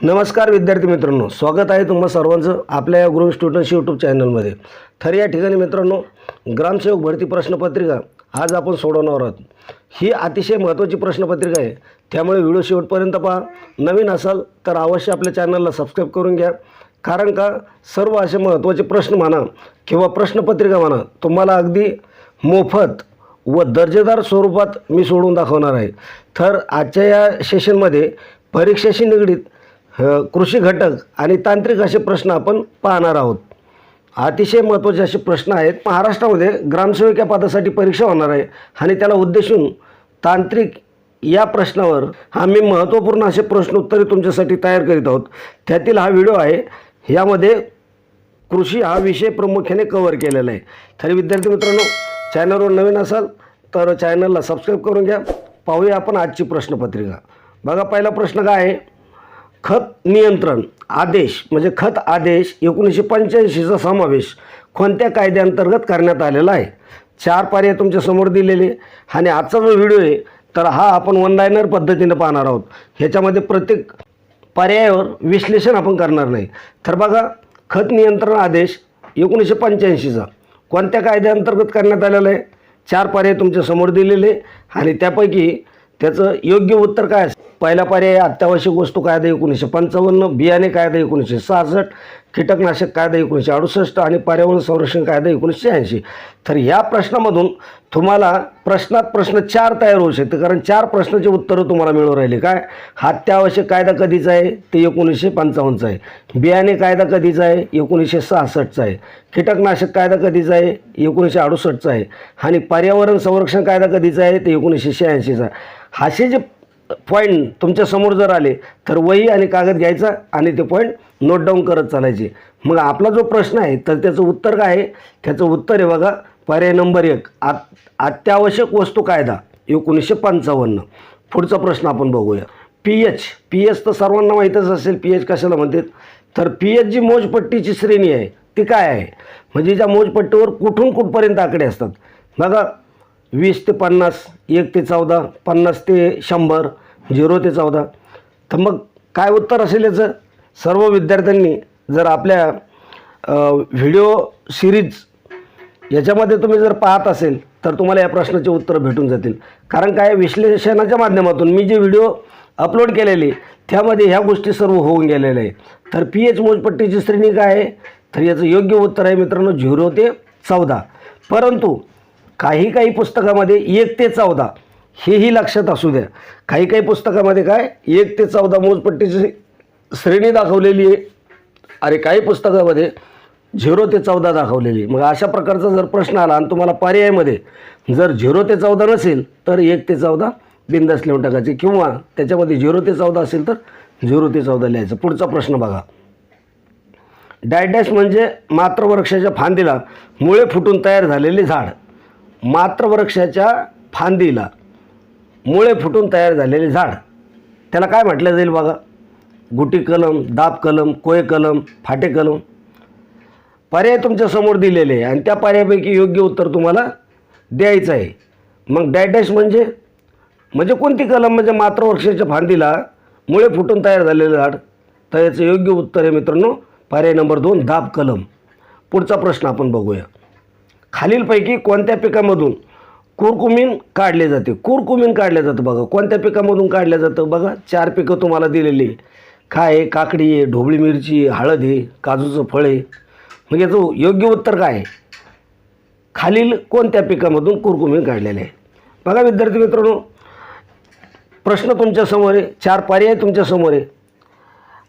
नमस्कार विद्यार्थी मित्रांनो स्वागत आहे तुम्हा सर्वांचं आपल्या या ग्रुप स्टुडंट्स यूट्यूब चॅनलमध्ये तर या ठिकाणी मित्रांनो ग्रामसेवक भरती प्रश्नपत्रिका आज आपण सोडवणार आहोत. ही अतिशय महत्त्वाची प्रश्नपत्रिका आहे. त्यामुळे व्हिडिओ शेवटपर्यंत पहा. नवीन असाल तर अवश्य आपल्या चॅनलला सबस्क्राईब करून घ्या. कारण का सर्व असे महत्त्वाचे प्रश्न म्हणा किंवा प्रश्नपत्रिका म्हणा तुम्हाला अगदी मोफत व दर्जेदार स्वरूपात मी सोडून दाखवणार आहे. तर आजच्या या सेशनमध्ये परीक्षेशी निगडीत कृषी घटक आणि तांत्रिक असे प्रश्न आपण पाहणार आहोत. अतिशय महत्त्वाचे असे प्रश्न आहेत. महाराष्ट्रामध्ये ग्रामसेवक या पदासाठी परीक्षा होणार आहे आणि त्याला उद्देशून तांत्रिक या प्रश्नावर आम्ही महत्त्वपूर्ण असे प्रश्न उत्तरे तुमच्यासाठी तयार करीत आहोत. त्यातील हा व्हिडिओ आहे. यामध्ये कृषी हा विषय प्रामुख्याने कव्हर केलेला आहे. तरी विद्यार्थी मित्रांनो चॅनलवर नवीन असाल तर चॅनलला सबस्क्राईब करून घ्या. पाहूया आपण आजची प्रश्नपत्रिका. बघा पहिला प्रश्न काय आहे? खत नियंत्रण आदेश म्हणजे खत आदेश एकोणीसशे पंच्याऐंशीचा समावेश कोणत्या कायद्याअंतर्गत करण्यात आलेला आहे? चार पर्याय तुमच्यासमोर दिलेले. आणि आजचा जो व्हिडिओ आहे तर हा आपण ऑनलाईनर पद्धतीनं पाहणार आहोत. ह्याच्यामध्ये प्रत्येक पर्यायावर विश्लेषण आपण करणार नाही. तर बघा खत नियंत्रण आदेश एकोणीसशे पंच्याऐंशीचा कोणत्या कायद्याअंतर्गत करण्यात आलेला आहे? चार पर्याय तुमच्यासमोर दिलेले. आणि त्यापैकी त्याचं योग्य उत्तर काय असेल? पहिला पर्याय अत्यावश्यक वस्तू कायदा एकोणीसशे पंचावन्न बियाणे कायदा एकोणीसशे सहासष्ट कीटकनाशक कायदा एकोणीसशे अडुसष्ट आणि पर्यावरण संरक्षण कायदा एकोणीसशे ऐंशी. तर या प्रश्नामधून तुम्हाला प्रश्नात प्रश्न चार तयार होऊ शकते कारण चार प्रश्नाची उत्तरं तुम्हाला मिळू राहिली. काय? अत्यावश्यक कायदा कधीचा आहे? ते एकोणीसशे पंचावन्नचा आहे. बियाणे कायदा कधीचा आहे? एकोणीसशे सहासष्टचा आहे. कीटकनाशक कायदा कधीचा आहे? एकोणीसशे अडुसष्टचा आहे. आणि पर्यावरण संरक्षण कायदा कधीचा आहे? ते एकोणीसशे शहाऐंशीचा आहे. असे जे पॉईंट तुमच्यासमोर जर आले तर वही आणि कागद घ्यायचा आणि ते पॉईंट नोट डाऊन करत चालायचे. मग आपला जो प्रश्न आहे तर त्याचं उत्तर काय आहे? त्याचं उत्तर आहे बघा पर्याय नंबर एक आत अत्यावश्यक वस्तू कायदा एकोणीसशे पंचावन्न. पुढचा प्रश्न आपण बघूया. पी एच पी एच तर सर्वांना माहीतच असेल पी एच कशाला म्हणतात? तर पी एच जी मोजपट्टीची श्रेणी आहे ती काय आहे? म्हणजे ज्या मोजपट्टीवर कुठून कुठपर्यंत आकडे असतात? बघा वीस ते पन्नास एक ते चौदा पन्नास ते शंभर झिरो ते चौदा. तर मग काय उत्तर असेल याचं? सर्व विद्यार्थ्यांनी जर आपल्या व्हिडिओ सिरीज याच्यामध्ये तुम्ही जर पाहत असेल तर तुम्हाला या प्रश्नाचे उत्तर भेटून जातील. कारण काय? विश्लेषणाच्या माध्यमातून मी जे व्हिडिओ अपलोड केलेले त्यामध्ये ह्या गोष्टी सर्व होऊन गेलेल्या आहेत. तर पी एच मोजपट्टीची श्रेणी काय आहे? तर याचं योग्य उत्तर आहे मित्रांनो झिरो ते चौदा. परंतु काही काही पुस्तकामध्ये एक ते चौदा हेही लक्षात असू द्या. काही काही पुस्तकामध्ये काय एक ते चौदा मोजपट्टीची श्रेणी दाखवलेली आहे. अरे काही पुस्तकामध्ये झिरो ते चौदा दाखवलेली मग अशा प्रकारचा जर प्रश्न आला आणि तुम्हाला पर्यायामध्ये जर झिरो ते चौदा नसेल तर एक ते चौदा बिंदास लिहून टाकायचे. किंवा त्याच्यामध्ये झिरो ते चौदा असेल तर झिरो ते चौदा लिहायचं. पुढचा प्रश्न बघा. डायडॅश म्हणजे मातृवृक्षाच्या फांदीला मुळे फुटून तयार झालेले झाड. मात्रवृक्षाच्या फांदीला मुळे फुटून तयार झालेले झाड. त्याला काय म्हटलं जाईल बघा? गुटी कलम दाब कलम कोय कलम फाटे कलम. पर्याय तुमच्यासमोर दिलेले आहे आणि त्या पर्यायापैकी योग्य उत्तर तुम्हाला द्यायचं आहे. मग डायडॅश म्हणजे? म्हणजे कोणती कलम? म्हणजे मात्रवृक्षाच्या फांदीला मुळे फुटून तयार झालेलं झाड. तर याचं योग्य उत्तर आहे मित्रांनो पर्याय नंबर दोन दाब कलम. पुढचा प्रश्न आपण बघूया. खालीलपैकी कोणत्या पिकामधून कुरकुमीन काढले जाते? कुरकुमीन काढलं जातं बघा. कोणत्या पिकामधून काढलं जातं बघा? चार पिकं तुम्हाला दिलेली काय आहे काकडी आहे ढोबळी मिरची हळद आहे काजूचं फळ आहे. मग याचं योग्य उत्तर काय आहे? खालील कोणत्या पिकामधून कुरकुमीन काढलेले आहे बघा विद्यार्थी मित्रांनो प्रश्न तुमच्यासमोर आहे चार पर्याय तुमच्यासमोर आहे.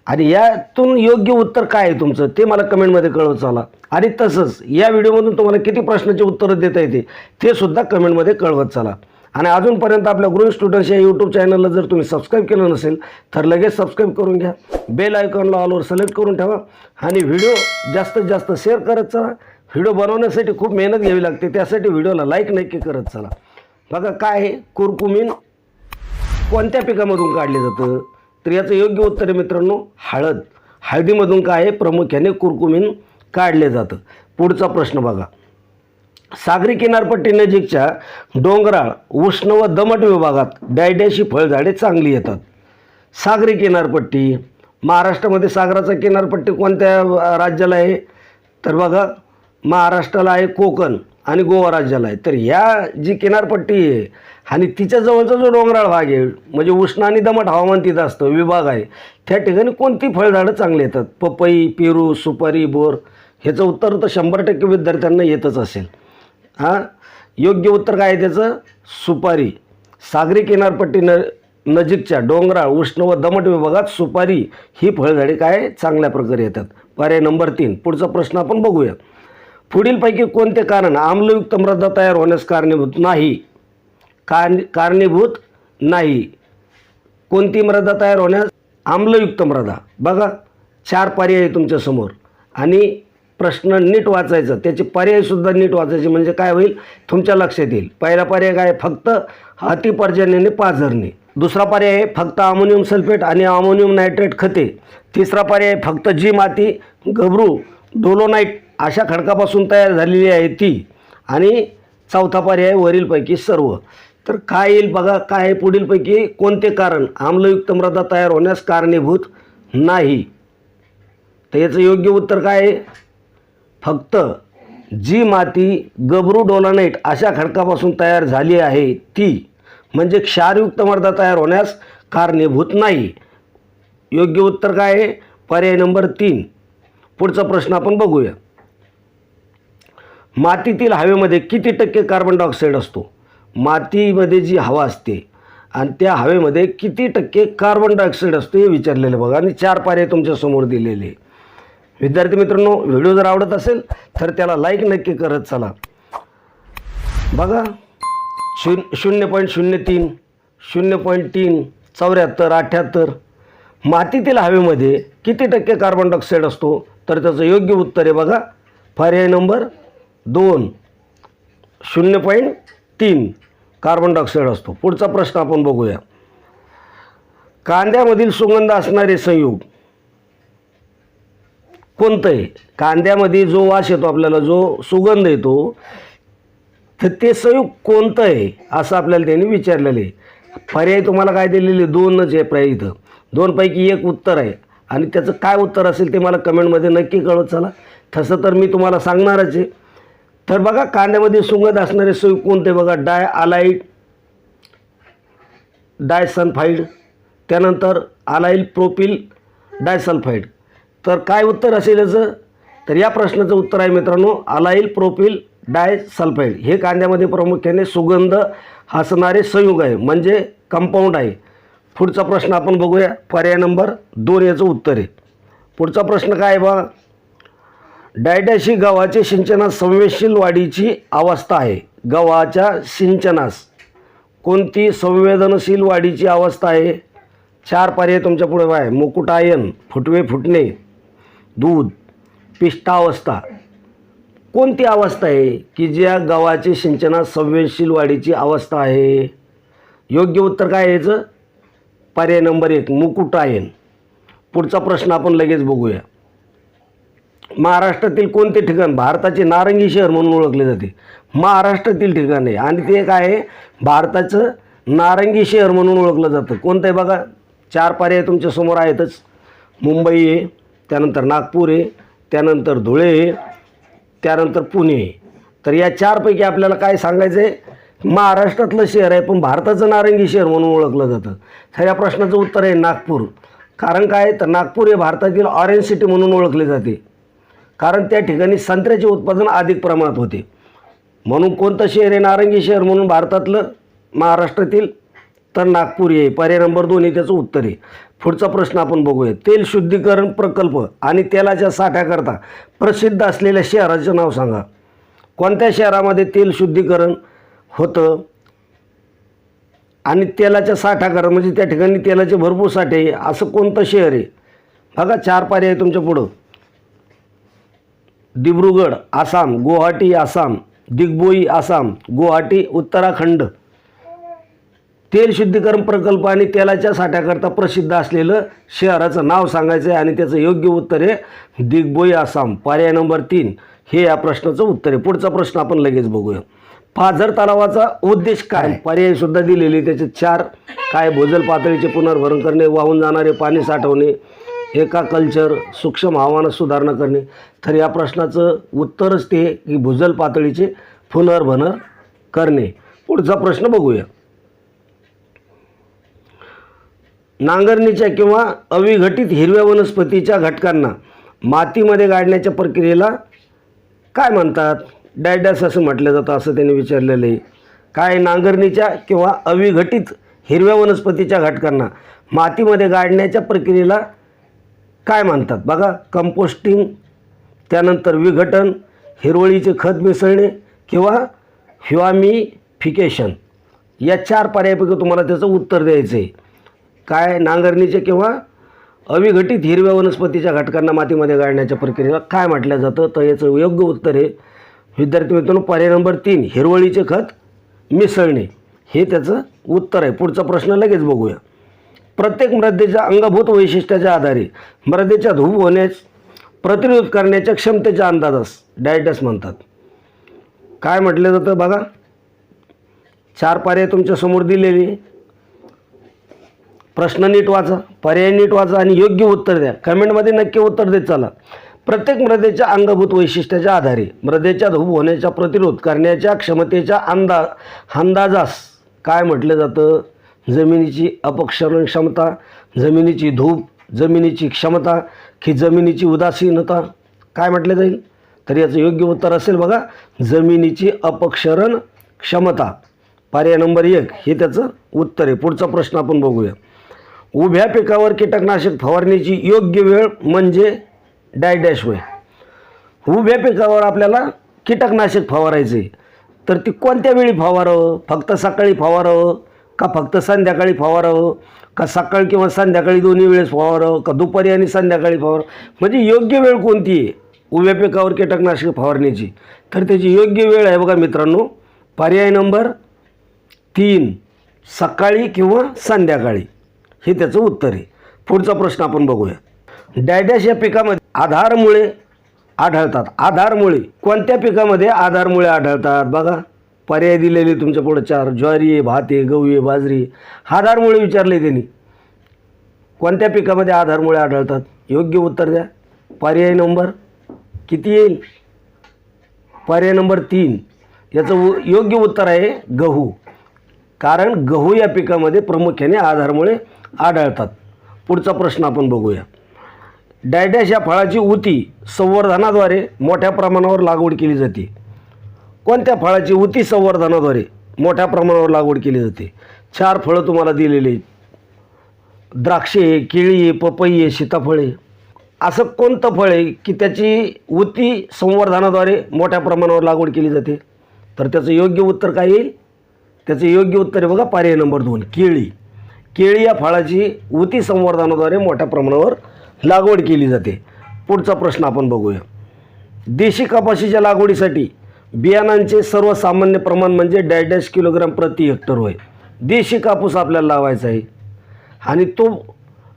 आणि यातून योग्य उत्तर काय आहे तुमचं? ते मला कमेंटमध्ये कळवत चाला. आणि तसंच या व्हिडिओमधून तुम्हाला किती प्रश्नाची उत्तरं देता येते ते सुद्धा कमेंटमध्ये कळवत चला. आणि अजूनपर्यंत आपल्या ग्रुप स्टुडंट्स या यूट्यूब चॅनलला जर तुम्ही सबस्क्राईब केलं नसेल तर लगेच सबस्क्राईब करून घ्या. बेल आयकॉनला ऑलवर सिलेक्ट करून ठेवा. आणि व्हिडिओ जास्तीत जास्त शेअर करत चला. व्हिडिओ बनवण्यासाठी खूप मेहनत घ्यावी लागते त्यासाठी व्हिडिओला लाईक नक्की करत चला. बघा काय आहे? कुरकुमीन कोणत्या पिकामधून काढले जातं? तर याचं योग्य उत्तर आहे मित्रांनो हळद. हळदीमधून काय आहे? प्रामुख्याने कुरकुमीन काढले जातं. पुढचा प्रश्न बघा. सागरी किनारपट्टी नजीकच्या डोंगराळ उष्ण व दमट विभागात डायड्याशी फळझाडे चांगली येतात. सागरी किनारपट्टी. महाराष्ट्रामध्ये सागराचा किनारपट्टी कोणत्या राज्याला आहे? तर बघा महाराष्ट्राला आहे कोकण आणि गोवा राज्याला आहे. तर ह्या जी किनारपट्टी आहे आणि तिच्या जवळचा जो डोंगराळ भाग आहे म्हणजे उष्ण आणि दमट हवामान तिथं असतं विभाग आहे. त्या ठिकाणी कोणती फळझाडं चांगली येतात? पपई पेरू सुपारी बोर ह्याचं उत्तर तर शंभर टक्के विद्यार्थ्यांना येतच असेल. हां? योग्य उत्तर काय आहे त्याचं? सुपारी. सागरी किनारपट्टी न नजीकच्या डोंगराळ उष्ण व दमट विभागात सुपारी ही फळझाडे काय? चांगल्या प्रकारे येतात. पर्याय नंबर तीन. पुढचा प्रश्न आपण बघूया. पुढीलपैकी कोणते कारण आम्लयुक्त मृदा तयार होण्यास कारणीभूत नाही? कार कारणीभूत नाही. कोणती मृदा तयार होण्यास आम्लयुक्त मृदा. बघा चार पर्याय आहे तुमच्यासमोर आणि प्रश्न नीट वाचायचा. त्याचे पर्यायसुद्धा नीट वाचायचे म्हणजे काय होईल? तुमच्या लक्षात येईल. पहिला पर्याय काय? फक्त अतिपर्जन्याने पाझरणे. दुसरा पर्याय आहे फक्त अमोनियम सल्फेट आणि अमोनियम नायट्रेट खते. तिसरा पर्याय आहे फक्त जी माती गबरू डोलोनाईट अशा खडकापासून तयार झालेली आहे ती. आणि चौथा पर्याय वरीलपैकी सर्व. तर काय येईल बघा काय आहे पुढीलपैकी कोणते कारण? आम्लयुक्त मृदा तयार होण्यास कारणीभूत नाही. तर याचं योग्य उत्तर काय आहे? फक्त जी माती गबरू डोलानाईट अशा खडकापासून तयार झाली आहे ती म्हणजे क्षारयुक्त मृदा तयार होण्यास कारणीभूत नाही. योग्य उत्तर काय आहे? पर्याय नंबर तीन. पुढचा प्रश्न आपण बघूया. मातीतील हवेमध्ये किती टक्के कार्बन डायऑक्साईड असतो? मातीमध्ये जी हवा असते आणि त्या हवेमध्ये किती टक्के कार्बन डायऑक्साईड असतो हे विचारलेलं बघा. आणि चार पर्याय तुमच्यासमोर दिलेले. विद्यार्थी मित्रांनो व्हिडिओ जर आवडत असेल तर त्याला लाईक नक्की करत चला. बघा शून्य शून्य पॉईंट शून्य तीन शून्य पॉईंट तीन चौऱ्याहत्तर अठ्ठ्याहत्तर मातीतील हवेमध्ये किती टक्के कार्बन डायऑक्साईड असतो? तर त्याचं योग्य उत्तर आहे बघा. पर्याय नंबर दोन. शून्य पॉईंट तीन कार्बन डायऑक्साईड असतो. पुढचा प्रश्न आपण बघूया. कांद्यामधील सुगंध असणारे संयुग कोणतं आहे कांद्यामध्ये जो वास येतो आपल्याला जो सुगंध येतो तर ते संयुग कोणतं आहे असं आपल्याला त्यांनी विचारलेलं आहे. पर्याय तुम्हाला काय दिलेले? दोनच आहे पर्याय इथं. दोनपैकी एक उत्तर आहे. आणि त्याचं काय उत्तर असेल ते मला कमेंटमध्ये नक्की कळवत चला. तसं तर मी तुम्हाला सांगणारच आहे. तर बघा कांद्यामध्ये सुगंध असणारे संयुग कोणते बघा? डाय आलाईट डायसल्फाईड त्यानंतर आलाईल प्रोपिल डायसल्फाईड तर काय उत्तर असेल याचं? तर या प्रश्नाचं उत्तर आहे मित्रांनो आलाईल प्रोपिल डायसल्फाईड हे कांद्यामध्ये प्रामुख्याने सुगंध असणारे संयुग आहे म्हणजे कंपाऊंड आहे. पुढचा प्रश्न आपण बघूया. पर्याय नंबर दोन याचं उत्तर आहे. पुढचा प्रश्न काय आहे बघा? डायडॅशी गव्हाचे सिंचनास संवेदनशील वाढीची अवस्था आहे. गव्हाच्या सिंचनास कोणती संवेदनशील वाढीची अवस्था आहे? चार पर्याय तुमच्यापुढे आहे मुकुटायन फुटवे फुटणे दूध पिष्टावस्था. कोणती अवस्था आहे की ज्या गव्हाची सिंचनास संवेदनशील वाढीची अवस्था आहे? योग्य उत्तर काय याचं? पर्याय नंबर एक मुकुटायन. पुढचा प्रश्न आपण लगेच बघूया. महाराष्ट्रातील कोणते ठिकाण? भारताचे नारंगी शहर म्हणून ओळखले जाते. महाराष्ट्रातील ठिकाण आहे. आणि ते काय आहे भारताचं नारंगी शहर म्हणून ओळखलं जातं. कोणतं आहे बघा? चार पर्याय तुमच्यासमोर आहेतच. मुंबई आहे त्यानंतर नागपूर आहे त्यानंतर धुळे आहे त्यानंतर पुणे आहे. तर या चारपैकी आपल्याला काय सांगायचं आहे महाराष्ट्रातलं शहर आहे पण भारताचं नारंगी शहर म्हणून ओळखलं जातं. तर या प्रश्नाचं उत्तर आहे नागपूर. कारण काय? तर नागपूर हे भारतातील ऑरेंज सिटी म्हणून ओळखले जाते. कारण त्या ठिकाणी संत्र्याचे उत्पादन अधिक प्रमाणात होते. म्हणून कोणतं शहर आहे? नारंगी शहर म्हणून भारतातलं महाराष्ट्रातील तर नागपूर आहे. पर्याय नंबर दोन हे त्याचं उत्तर आहे. पुढचा प्रश्न आपण बघूया. तेल शुद्धीकरण प्रकल्प आणि तेलाच्या साठ्याकरता प्रसिद्ध असलेल्या शहराचं नाव सांगा. कोणत्या शहरामध्ये तेल शुद्धीकरण होतं? आणि तेलाच्या साठाकरण म्हणजे त्या ठिकाणी तेलाचे भरपूर साठे आहे. असं कोणतं शहर आहे? बघा चार पर्याय आहे तुमच्या पुढं. दिब्रुगड आसाम गुवाहाटी आसाम दिग्बोई आसाम गुवाहाटी उत्तराखंड. तेल शुद्धीकरण प्रकल्प आणि तेलाच्या साठ्याकरता प्रसिद्ध असलेलं शहराचं नाव सांगायचं आहे आणि त्याचं योग्य उत्तर आहे दिग्बोई आसाम. पर्याय नंबर तीन. हे या प्रश्नाचं उत्तर आहे. पुढचा प्रश्न आपण लगेच बघूया. पाझर तलावाचा उद्देश काय? पर्यायसुद्धा दिलेले त्याचे चार काय भूजल पातळीचे पुनर्भरण करणे वाहून जाणारे पाणी साठवणे एका कल्चर सूक्ष्म हवामानात सुधारणा करणे. तर या प्रश्नाचं उत्तरच ते की भूजल पातळीचे पुनर्भरण करणे. पुढचा प्रश्न बघूया. नांगरणीच्या किंवा अविघटित हिरव्या वनस्पतीच्या घटकांना मातीमध्ये गाडण्याच्या प्रक्रियेला काय म्हणतात? डायडॅस असं म्हटलं जातं असं त्यांनी विचारलेलं आहे. काय नांगरणीच्या किंवा अविघटित हिरव्या वनस्पतीच्या घटकांना मातीमध्ये गाडण्याच्या प्रक्रियेला काय मानतात बघा कंपोस्टिंग त्यानंतर विघटन हिरवळीचे खत मिसळणे किंवा ह्युआमिफिकेशन या चार पर्यायापैकी तुम्हाला त्याचं उत्तर द्यायचं आहे काय? नांगरणीचे किंवा अविघटित हिरव्या वनस्पतीच्या घटकांना मातीमध्ये गाळण्याच्या प्रक्रियेला काय म्हटलं जातं? तर याचं योग्य उत्तर आहे. विद्यार्थी मित्रांनो पर्याय नंबर तीन हिरवळीचे खत मिसळणे. हे त्याचं उत्तर आहे. पुढचा प्रश्न लगेच बघूया. प्रत्येक मृदेच्या अंगभूत वैशिष्ट्याच्या आधारे मृदेच्या धूप होण्यास प्रतिरोध करण्याच्या क्षमतेच्या अंदाजास डायटस म्हणतात. काय म्हटलं जातं बघा? चार पर्याय तुमच्यासमोर दिलेले. प्रश्न नीट वाचा पर्याय नीट वाचा आणि योग्य उत्तर द्या. कमेंटमध्ये नक्की उत्तर देत चला. प्रत्येक मृदेच्या अंगभूत वैशिष्ट्याच्या आधारे मृदेच्या धूप होण्याचा प्रतिरोध करण्याच्या क्षमतेच्या अंदा अंदाजास काय म्हटलं जातं? जमिनीची अपक्षरण क्षमता जमिनीची धूप जमिनीची क्षमता की जमिनीची उदासीनता. काय म्हटलं जाईल? तर याचं योग्य उत्तर असेल बघा जमिनीची अपक्षरण क्षमता पर्याय नंबर एक हे त्याचं उत्तर आहे. पुढचा प्रश्न आपण बघूया. उभ्या पिकावर कीटकनाशक फवारणीची योग्य वेळ म्हणजे डायडॅश होय. उभ्या पिकावर आपल्याला कीटकनाशक फवारायचे तर ती कोणत्या वेळी फवारावं? फक्त सकाळी फवारावं? का फक्त संध्याकाळी फवारावं का सकाळ किंवा संध्याकाळी दोन्ही वेळेस फवारावं का दुपारी आणि संध्याकाळी फवारावं म्हणजे योग्य वेळ कोणती आहे? उभ्या पिकावर कीटकनाशक फवारणीची तर त्याची योग्य वेळ आहे बघा मित्रांनो. पर्याय नंबर तीन. सकाळी किंवा संध्याकाळी. हे त्याचं उत्तर आहे. पुढचा प्रश्न आपण बघूया. डायडॅश या पिकामध्ये आधारमुळे आढळतात. आधारमुळे कोणत्या पिकामध्ये आधारमुळे आढळतात बघा? पर्याय दिलेले तुमच्या पुढं चार ज्वारी आहे भात आहे गहू आहे बाजरी हा आधारमुळे विचारले त्यांनी. कोणत्या पिकामध्ये आधारमुळे आढळतात? योग्य उत्तर द्या. पर्याय नंबर किती येईल? पर्याय नंबर तीन. याचं उ योग्य उत्तर आहे गहू. कारण गहू या पिकामध्ये प्रामुख्याने आधारमुळे आढळतात. पुढचा प्रश्न आपण बघूया. डायडॅश या फळाची उती संवर्धनाद्वारे मोठ्या प्रमाणावर लागवड केली जाते. कोणत्या फळाची उती संवर्धनाद्वारे मोठ्या प्रमाणावर लागवड केली जाते? चार फळं तुम्हाला दिलेली आहेत. द्राक्षे आहे, केळी आहे पपई आहे सीताफळ. आहे असं कोणतं फळ आहे की त्याची उती संवर्धनाद्वारे मोठ्या प्रमाणावर लागवड केली जाते? तर त्याचं योग्य उत्तर काय येईल? त्याचं योग्य उत्तर आहे बघा पर्याय नंबर दोन केळी. केळी या फळाची उती संवर्धनाद्वारे मोठ्या प्रमाणावर लागवड केली जाते. पुढचा प्रश्न आपण बघूया. देशी कपाशीच्या लागवडीसाठी बियाणांचे सर्वसामान्य प्रमाण म्हणजे डॅश किलोग्राम प्रति हेक्टर होय. देशी कापूस आपल्याला लावायचा आहे. आणि तो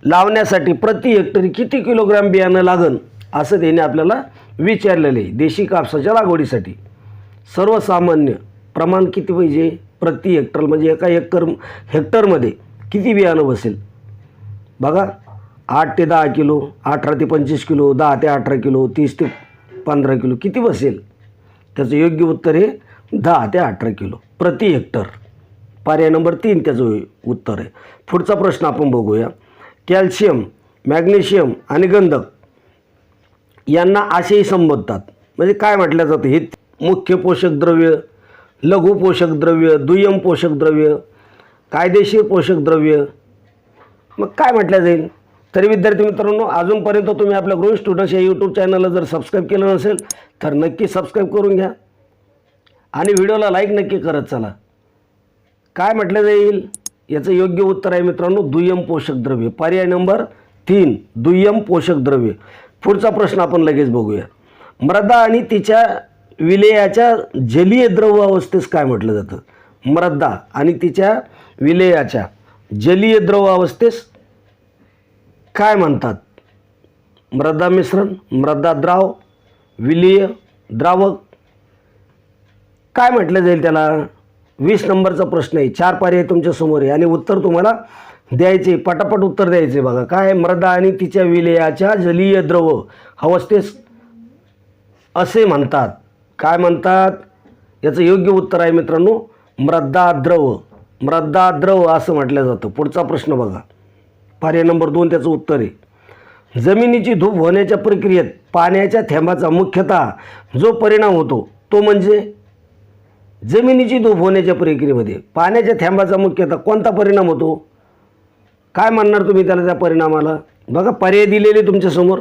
लावण्यासाठी प्रति हेक्टरी किती किलोग्राम बियाणं लागन असं त्याने आपल्याला विचारलेलं आहे. देशी कापसाच्या लागवडीसाठी सर्वसामान्य प्रमाण किती पाहिजे? प्रति हेक्टर म्हणजे एका हेक्टर हेक्टरमध्ये किती बियाणं बसेल? बघा आठ ते दहा किलो अठरा ते पंचवीस किलो दहा ते अठरा किलो तीस ते पंधरा किलो किती बसेल? त्याचं योग्य उत्तर आहे दहा ते अठरा किलो प्रति हेक्टर. पर्याय नंबर तीन त्याचं उत्तर आहे. पुढचा प्रश्न आपण बघूया. कॅल्शियम मॅग्नेशियम आणि गंधक यांना असेही संबोधतात. म्हणजे काय म्हटलं जातं? हे मुख्य पोषक द्रव्य लघु पोषक द्रव्य दुय्यम पोषक द्रव्य कायदेशीर पोषक द्रव्य. मग काय म्हटलं जाईल? तरी विद्यार्थी मित्रांनो अजूनपर्यंत तुम्ही आपल्या ग्रुप स्टुडंट्स या यूट्यूब चॅनलला जर सबस्क्राईब केलं नसेल तर नक्की सबस्क्राईब करून घ्या. आणि व्हिडिओला लाईक नक्की करत चला. काय म्हटलं जाईल? याचं योग्य उत्तर आहे मित्रांनो दुय्यम पोषक द्रव्य. पर्याय नंबर तीन दुय्यम पोषक द्रव्य. पुढचा प्रश्न आपण लगेच बघूया. मृदा आणि तिच्या विलेयाच्या जलीय द्रव अवस्थेस काय म्हटलं जातं? मृदा आणि तिच्या विलेयाच्या जलीय द्रव अवस्थेस काय म्हणतात? मृदा मिश्रण मृदा द्राव विलीय द्रावक. काय म्हटलं जाईल त्याला वीस नंबरचा प्रश्न आहे. चार पर्याय तुमच्यासमोर आहे. आणि उत्तर तुम्हाला द्यायचे पटापट उत्तर द्यायचे बघा. काय? मृदा आणि तिच्या विलयाच्या जलीय द्रव. अवस्थेस असे म्हणतात. काय म्हणतात? याचं योग्य उत्तर आहे मित्रांनो मृदा द्रव. मृदा द्रव असं म्हटलं जातं. पुढचा प्रश्न बघा. पर्याय नंबर दोन त्याचं उत्तर आहे. जमिनीची धूप होण्याच्या प्रक्रियेत पाण्याच्या थेंबाचा मुख्यतः जो परिणाम होतो तो म्हणजे जमिनीची धूप होण्याच्या प्रक्रियेमध्ये. पाण्याच्या थेंबाचा मुख्यतः कोणता परिणाम होतो? काय म्हणणार तुम्ही त्याला त्या परिणामाला? बघा पर्याय दिलेले तुमच्यासमोर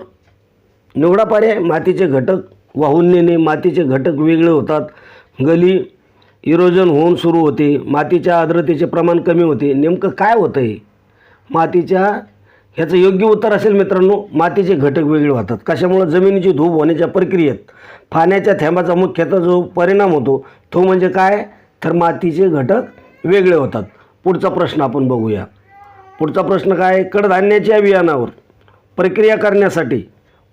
निवडा पर्याय मातीचे घटक वाहून नेणे मातीचे घटक वेगळे होतात. गली इरोजन होऊन सुरू होते मातीच्या आर्द्रतेचे प्रमाण कमी होते. नेमकं काय होतं आहे मातीच्या ह्याचं योग्य उत्तर असेल मित्रांनो मातीचे घटक वेगळे होतात कशामुळं जमिनीची धूप होण्याच्या प्रक्रियेत पाण्याच्या थेंबाचा मुख्यतः जो परिणाम होतो तो म्हणजे काय? तर मातीचे घटक वेगळे होतात. पुढचा प्रश्न आपण बघूया. पुढचा प्रश्न काय? आहे? कडधान्याच्या बियाणावर प्रक्रिया करण्यासाठी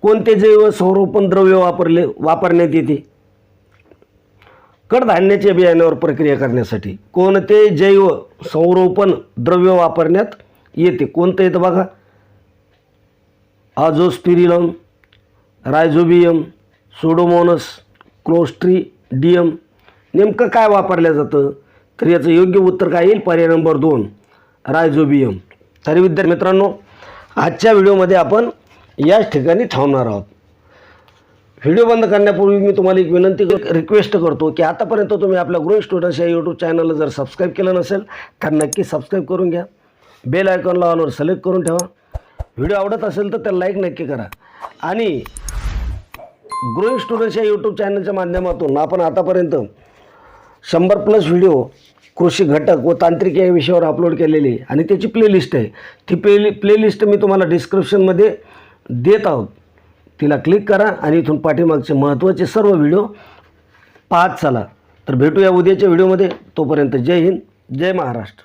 कोणते जैव संरोपण द्रव्य वापरले वापरण्यात येते? कडधान्याच्या बियाण्यावर प्रक्रिया करण्यासाठी कोणते जैव संरोपण द्रव्य वापरण्यात येते. कोणतं येतं बघा? आझोस्पिरिलम रायझोबियम सोडोमोनस क्लोस्ट्रीडियम नेमकं काय वापरलं जातं? तर याचं योग्य उत्तर काय येईल? पर्याय नंबर दोन रायझोबियम. तरी विद्यार्थी मित्रांनो आजच्या व्हिडिओमध्ये आपण याच ठिकाणी थांबणार आहोत. व्हिडिओ बंद करण्यापूर्वी मी तुम्हाला एक विनंती कर- रिक्वेस्ट करतो की आतापर्यंत तुम्ही आपल्या ग्रोईंग स्टुडंट्स या यूट्यूब चॅनलला जर सबस्क्राईब केलं नसेल तर नक्की सबस्क्राईब करून घ्या. बेल आयकॉनला ऑनवर सिलेक्ट करून ठेवा. व्हिडिओ आवडत असेल तर त्याला लाईक नक्की करा. आणि ग्रोईंग स्टुडंट्स या यूट्यूब चॅनलच्या माध्यमातून आपण आतापर्यंत शंभर प्लस व्हिडिओ कृषी घटक व तांत्रिक या विषयावर अपलोड केलेली आहे. आणि त्याची प्लेलिस्ट आहे. ती प्ले प्लेलिस्ट मी तुम्हाला डिस्क्रिप्शनमध्ये देत आहोत. तिला क्लिक करा आणि इथून पाठीमागचे महत्त्वाचे सर्व व्हिडिओ पाहत चला. तर भेटूया उद्याच्या व्हिडिओमध्ये तोपर्यंत जय हिंद जय महाराष्ट्र.